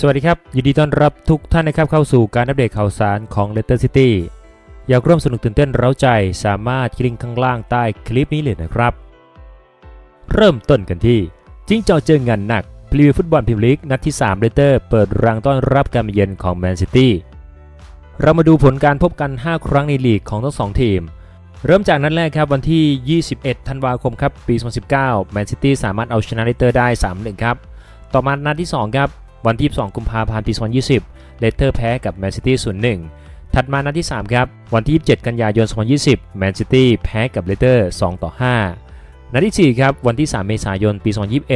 สวัสดีครับ ยินดีต้อนรับทุกท่านนะครับเข้าสู่การอัปเดตข่าวสารของ Letter City อยากร่วมสนุกตื่นเต้นเร้าใจสามารถคลิกข้างล่างใต้คลิปนี้เลยนะครับ เริ่มต้นกันที่ จิ้งจอกเจองานหนักพรีวิวฟุตบอลพรีเมียร์ลีกนัดที่3เลเตอร์เปิดรังต้อนรับการมาเยือนของแมนซิตี้เรามาดูผลการพบกัน 5 ครั้งในลีกของทั้งสองทีม เริ่มจากนัดแรกครับวันที่ 21 ธันวาคมครับปี 2019 แมนซิตี้สามารถเอาชนะเลเตอร์ได้ 3-1 ครับ ต่อมานัดที่ 2 ครับ วันที่2กุมภาพันธ์ปี2020 เลสเตอร์แพ้กับแมนซิตี้0-1 ถัดมานัดที่ 3 ครับ วันที่ 27 กันยายน 2020 แมนซิตี้แพ้กับเลสเตอร์ 2-5 นัดที่ 4 ครับ วันที่ 3 เมษายน ปี 2021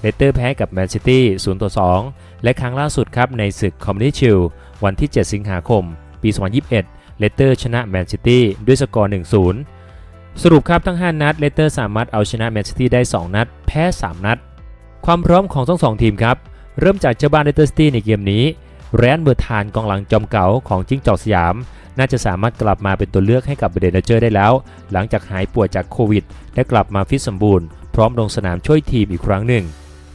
เลสเตอร์แพ้กับแมนซิตี้ 0-2 และครั้งล่าสุดครับในศึกคอมมิ n นิชิลวันที่ 7 สิงหาคม ปี 2021 เลสเตอร์ชนะแมนซิตี้ด้วยสกอร์ 1-0สรุปครับทั้ง 5 นัดเลสเตอร์สามารถเอาชนะแมนซิตี้ได้ 2 นัด แพ้ 3 นัด ความพร้อมของทั้งสองทีมครับ เริ่มจากเจ้าบ้านเลสเตอร์ซิตี้ในเกมนี้ แรนเบอร์ทานกองหลังจอมเก่าของจิ้งจอกสยาม น่าจะสามารถกลับมาเป็นตัวเลือกให้กับเบเดนเจอร์ได้แล้ว หลังจากหายป่วยจากโควิด และกลับมาฟิตสมบูรณ์ พร้อมลงสนามช่วยทีมอีกครั้งหนึ่ง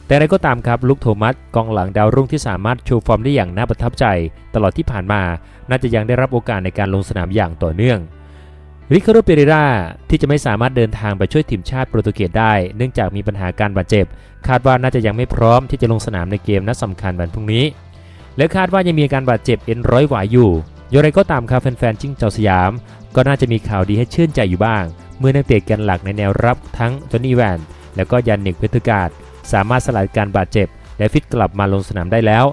แต่อะไรก็ตามครับลุคโทมัสกองหลังดาวรุ่งที่สามารถโชว์ฟอร์มได้อย่างน่าประทับใจ ตลอดที่ผ่านมา น่าจะยังได้รับโอกาสในการลงสนามอย่างต่อเนื่อง ริคาร์โดเปเรราที่จะไม่สามารถเดินทางไปช่วยทีมชาติโปรตุเกสได้ เนื่องจากมีปัญหาการบาดเจ็บ คาดว่าน่าจะยังไม่พร้อมที่จะลงสนามในเกมนัดสำคัญวันพรุ่งนี้ และคาดว่ายังมีอาการบาดเจ็บเอ็นร้อยหวายอยู่อย่างไรก็ตามครับแฟนๆจิ้งจอกสยาม ก็น่าจะมีข่าวดีให้ชื่นใจอยู่บ้าง เมื่อนักเตะแกันหลักในแนวรับทั้งจอห์นนี่แวน และก็ยันนิกเพทรการ์ดสามารถสลายการบาดเจ็บ และฟิตกลับมาลงสนามได้แล้ว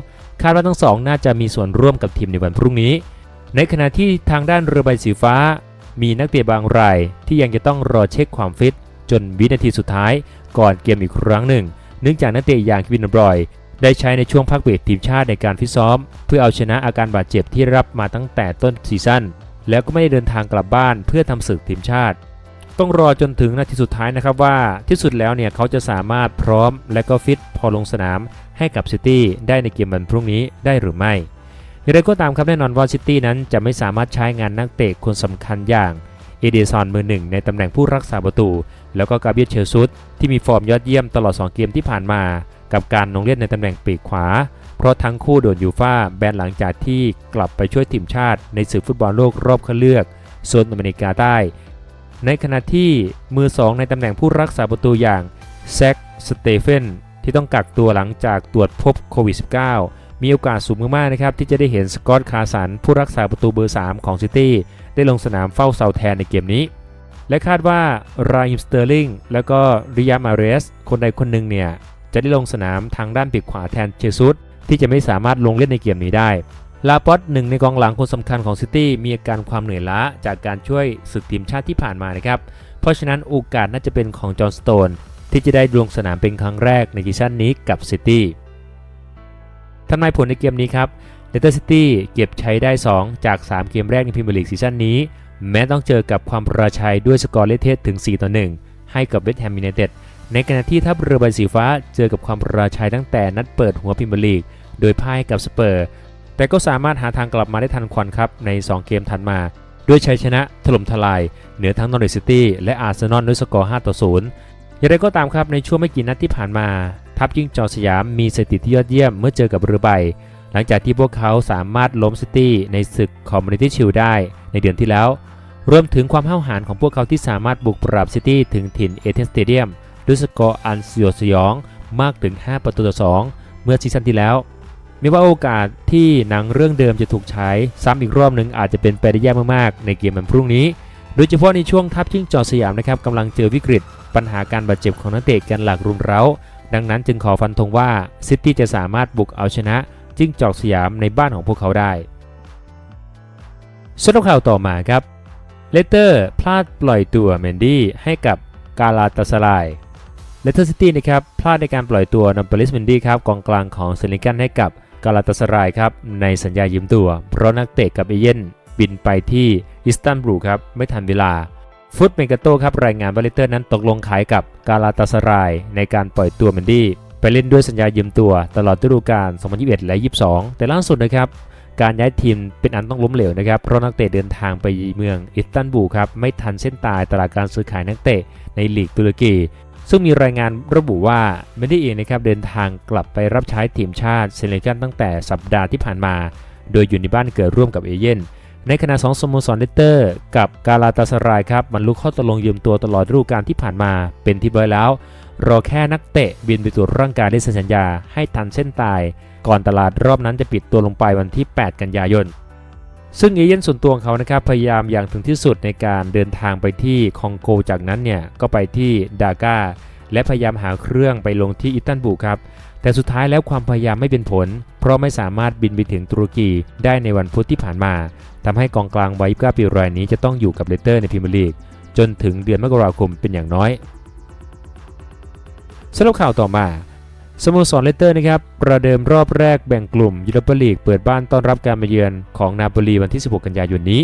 คาดว่าทั้งสองน่าจะมีส่วนร่วมกับทีมในวันพรุ่งนี้ ในขณะที่ทางด้านเรือใบสีฟ้า มีนักเตะบางรายที่ยังจะต้องรอเช็คความฟิต จนวินาทีสุดท้ายก่อนเกมอีกครั้งหนึ่ง เนื่องจากนักเตะอย่างคิวินบรอย ได้ใช้ในช่วงพักเบรกทีมชาติในการฟิตซ้อม เพื่อเอาชนะอาการบาดเจ็บที่รับมาตั้งแต่ต้นซีซั่นแล้วก็ไม่ได้เดินทางกลับบ้านเพื่อทำศึกทีมชาติ ต้องรอจนถึงนาทีสุดท้ายนะครับว่าที่สุดแล้วเนี่ยเขาจะสามารถพร้อมและก็ฟิตพอลงสนามให้กับซิตี้ได้ในเกมวันพรุ่งนี้ได้หรือไม่ อย่างไรก็ตามครับแน่นอนว่าซิตี้นั้นจะไม่สามารถใช้งานนักเตะคนสำคัญอย่างเอเดซอนมือหนึ่งในตำแหน่งผู้รักษาประตู แล้วก็กาเบียเชลซุสที่มีฟอร์มยอดเยี่ยมตลอด 2 เกมที่ผ่านมา กับการลงเล่นในตำแหน่งปีกขวา เพราะทั้งคู่โดนยูฟ่าแบนหลังจากที่กลับไปช่วยทีมชาติ ในศึกฟุตบอลโลกรอบคัดเลือกโซนอเมริกาใต้ ในขณะที่มือ 2 ในตำแหน่งผู้รักษาประตูอย่างแซคสเตเฟนที่ต้องกักตัวหลังจากตรวจพบโควิด -19 มีโอกาสสูงมากๆนะครับที่จะได้เห็นสกอตต์คาสันผู้รักษาประตูเบอร์ 3 ของซิตี้ได้ลงสนามเฝ้าเสาแทนในเกมนี้ และคาดว่ารายมสเตอร์ลิงและก็ริยามาเรส คนใดคนหนึ่งเนี่ยจะได้ลงสนามทางด้านปีกขวาแทนเชซุสที่จะไม่สามารถลงเล่นในเกมนี้ได้ลาปอตหนึ่งในกองหลังคนสำคัญของซิตี้มีอาการความเหนื่อยล้าจากการช่วยศึกทีมชาติที่ผ่านมานะครับ เพราะฉะนั้นโอกาสน่าจะเป็นของจอห์นสโตนที่จะได้ลงสนามเป็นครั้งแรกในซีซั่นนี้กับซิตี้ ทำนายผลในเกมนี้ครับเลสเตอร์ซิตี้เก็บใช้ได้ 2 จาก 3 เกมแรกในพรีเมียร์ลีกซีซั่นนี้ แม้ต้องเจอกับความประชัยด้วยสกอร์เลทเทสถึง 4 ต่อ 1 ให้กับเวสต์แฮมยูไนเต็ดในขณะที่ทัพเรือใบสีฟ้าเจอกับความประชัยตั้งแต่นัดเปิดหัวพรีเมียร์ลีก โดยพ่ายกับสเปอร์ แต่ก็สามารถหาทางกลับมาได้ทันควันครับใน 2 เกมถัดมาด้วยชัยชนะถล่มทลาย เหนือทั้งนอริสซิตี้และอาร์เซนอลด้วยสกอร์ 5 ต่อ 0 อย่างไรก็ตามครับในช่วงไม่กี่นัดที่ผ่านมา ทัพจิ้งจอสยามมีสถิติที่ยอดเยี่ยมเมื่อเจอกับเรือใบ หลังจากที่พวกเขาสามารถล้มซิตี้ในศึกคอมมูนิตี้ชิลได้ในเดือนที่แล้ว รวมถึงความห้าวหาญของพวกเขาที่สามารถบุกปราบซิตี้ถึงถิ่นเอเธนสเตเดียมด้วยสกอร์อันสยดสยองมากถึง 5 ประตูต่อ 2 เมื่อซีซั่นที่แล้วไม่ว่าโอกาสที่หนังเรื่องเดิมจะถูกใช้ซ้ำอีกรอบหนึ่งอาจจะเป็นไปได้ยากมากๆ ในเกมวันพรุ่งนี้ โดยเฉพาะในช่วงทัพจิ้งจอสยามนะครับกำลังเจอวิกฤต ปัญหาการบาดเจ็บของนักเตะกันหลักรุมเร้า ดังนั้นจึงขอฟันธงว่าซิตี้จะสามารถบุกเอาชนะจิ้งจอกสยามในบ้านของพวกเขาได้สำหรับข่าวต่อมาครับเลสเตอร์พลาดปล่อยตัวเมนดี้ให้กับกาลาตาสลายเลสเตอร์ซิตี้นะครับพลาดในการปล่อยตัวนอมเปลิสเมนดี้ครับกองกลางของเซนิกันให้กับกาลาตาสลายครับในสัญญายืมตัว เพราะนักเตะกับเอเย่นบินไปที่อิสตันบูลครับไม่ทันเวลา ฟุตเมกาโตครับรายงานว่าเลสเตอร์นั้นตกลงขายกับกาลาตาสรายในการปล่อยตัวเมนดี้ไปเล่นด้วยสัญญายืมตัวตลอดฤดูกาล 2021 และ 22 แต่ล่าสุดนะครับ การย้ายทีมเป็นอันต้องล้มเหลวนะครับ เพราะนักเตะเดินทางไปเมืองอิสตันบูลครับ ไม่ทันเส้นตายตลาดการซื้อขายนักเตะในลีกตุรกี ซึ่งมีรายงานระบุว่าเมนดี้เองนะครับเดินทางกลับไปรับใช้ทีมชาติเซเนกัลตั้งแต่สัปดาห์ที่ผ่านมา โดยอยู่ในบ้านเกิดร่วมกับเอเย่น ในขณะสองสโมสรเลสเตอร์ กับกาลาตาสรายครับมันลุกข้อตกลงยืมตัวตลอดฤดูกาลที่ผ่านมาเป็นที่เบอยแล้ว รอแค่นักเตะบินไปตรวจร่างกายได้เซ็นสัญญา ให้ทันเส้นตาย ก่อนตลาดรอบนั้นจะปิดตัวลงไปวันที่ 8 กันยายน ซึ่งเอเย่นส่วนตัวของเขานะครับพยายามอย่างถึงที่สุดในการเดินทางไปที่คองโกจากนั้นเนี่ยก็ไปที่ดาก้า และพยายามหาเครื่องไปลงที่อิตันบูครับ แต่สุดท้ายแล้วความพยายามไม่เป็นผล เพราะไม่สามารถบินไปถึงตุรกีได้ในวันพุธที่ผ่านมาทำให้กองกลางไวัย29ปีรายนี้จะต้องอยู่กับเลสเตอร์ในพรีเมียร์ลีกจนถึงเดือนมกราคมเป็นอย่างน้อยสำหรับข่าวต่อมาสโมสรเลสเตอร์นะครับ ประเดิมรอบแรกแบ่งกลุ่มยูโรปาลีกเปิดบ้านต้อนรับการมาเยือนของนาโปลีวันที่ 16 กันยายนนี้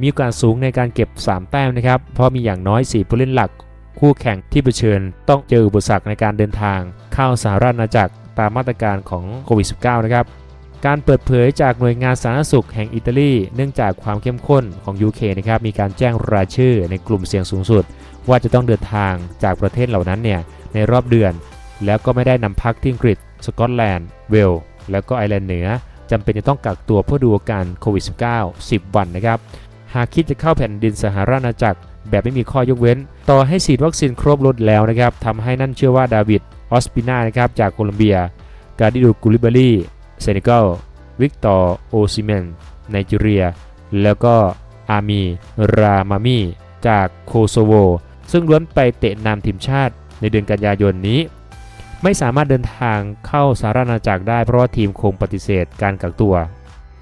มีโอกาสสูงในการเก็บ 3 แต้มนะครับ เพราะมีอย่างน้อย 4 ผู้เล่นหลัก คู่แข่งที่เผชิญต้องเจออุปสรรคในการเดินทาง เข้าสหราชอาณาจักรตามมาตรการของโควิด -19 นะครับ การเปิดเผยจากหน่วยงานสาธารณสุขแห่งอิตาลี เนื่องจากความเข้มข้นของ UK นะครับมีการแจ้งรายชื่อในกลุ่มเสี่ยงสูงสุด ว่าจะต้องเดินทางจากประเทศเหล่านั้นเนี่ยในรอบเดือน แล้วก็ไม่ได้นำพักที่อังกฤษ สกอตแลนด์ เวลแล้วก็ไอร์แลนด์เหนือจำเป็นจะต้องกักตัวเพื่อดูอาการโควิด -19 10 วันนะครับ หากคิดจะเข้าแผ่นดินสหราชอาณาจักร แบบไม่มีข้อยกเว้น ต่อให้ฉีดวัคซีนครบลดแล้วนะครับทำให้นั่นเชื่อว่าดาวิดออสปินานะครับจากโคลอมเบีย กาดิดูกุลิบารีเซเนกัลวิกตอร์โอซิเมนไนจีเรีย แล้วก็อามีรามามีจากโคโซโว ซึ่งล้วนไปเตะนำทีมชาติในเดือนกันยายนนี้ ไม่สามารถเดินทางเข้าสหราชอาณาจักรได้เพราะว่าทีมคงปฏิเสธการกักตัว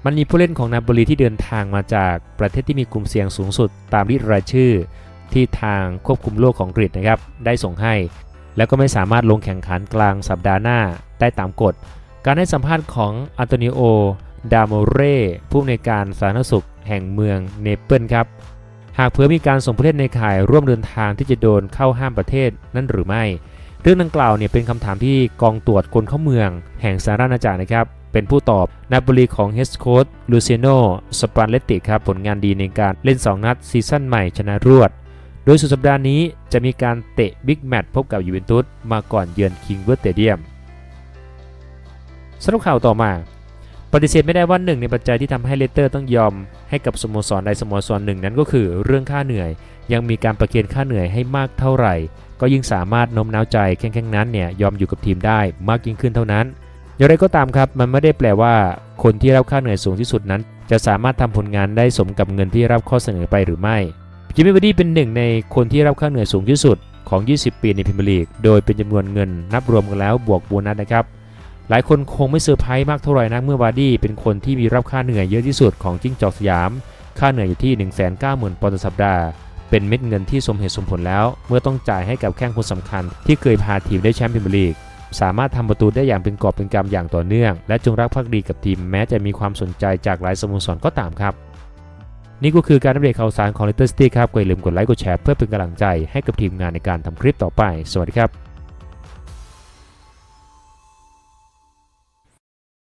มันมีผู้เล่นของนาโปลีที่เดินทางมาจากประเทศที่มีกลุ่มเสี่ยงสูงสุด ตามลิสต์รายชื่อ ที่ทางควบคุมโรคของกรีฑนะครับได้ส่งให้ แล้วก็ไม่สามารถลงแข่งขันกลางสัปดาห์หน้าได้ตามกฎ การให้สัมภาษณ์ของอันโตนิโอ ดามเร่ผู้อำนวยการสาธารณสุขแห่งเมืองเนเปิลครับ หากเผื่อมีการส่งผู้เล่นในข่ายร่วมเดินทางที่จะโดนเข้าห้ามประเทศนั่นหรือไม่ เรื่องดังกล่าวเนี่ยเป็นคำถามที่กองตรวจคนเข้าเมือง แห่งสหราชอาณาจักรนะครับ เป็นผู้ตอบ นาโปลีของเฮสโคดลูเซโนสปานเลตติครับผลงานดีในการเล่น 2 นัดซีซั่นใหม่ชนะรวด โดยสุดสัปดาห์นี้จะมีการเตะบิ๊กแมตช์พบกับยูเวนตุสมาก่อนเยือนคิงเวอร์เตเดียมสรับข่าวต่อมา ปฏิเสธไม่ได้ว่าหนึ่งในปัจจัยที่ทำให้เลสเตอร์ต้องยอม ให้กับสโมสรใดสโมสรหนึ่งนั้นก็คือเรื่องค่าเหนื่อย ยังมีการประเคนค่าเหนื่อยให้มากเท่าไหร่ ก็ยิ่งสามารถโน้มน้าวใจแข่งๆนั้นเนี่ยยอมอยู่กับทีมได้มากยิ่งขึ้นเท่านั้น อย่างไรก็ตามครับ มันไม่ได้แปลว่า คนที่รับค่าเหนื่อยสูงที่สุดนั้น จะสามารถทำผลงานได้สมกับเงินที่รับข้อเสนอไปหรือไม่จิมมี่วาร์ดี้เป็นหนึ่งในคนที่รับค่าเหนื่อยสูงที่สุดของ 20 ปีในพรีเมียร์ลีก โดยเป็นจำนวนเงินนับรวมกันแล้วบวกโบนัสนะครับ หลายคนคงไม่เซอร์ไพรส์มากเท่าไหร่นักเมื่อวาร์ดี้เป็นคนที่มีรับค่าเหนื่อยเยอะที่สุดของจิ้งจอกสยาม ค่าเหนื่อยอยู่ที่ 190,000ปอนด์ต่อสัปดาห์ เป็นเม็ดเงินที่สมเหตุสมผลแล้ว เมื่อต้องจ่ายให้กับแข้งคนสำคัญที่เคยพาทีมได้แชมป์พรีเมียร์ลีก สามารถทำประตูได้อย่างเป็นกอบเป็นกำอย่างต่อเนื่อง และจงรักภักดีกับทีมแม้จะมีความสนใจจากหลายสโมสรก็ตามครับ นี่ก็คือการอัปเดตข่าวสารของ Leicester City ครับอย่าลืมกดไลค์กดแชร์เพื่อเป็นกำลังใจให้กับทีมงานในการทำคลิปต่อไป สวัสดีครับ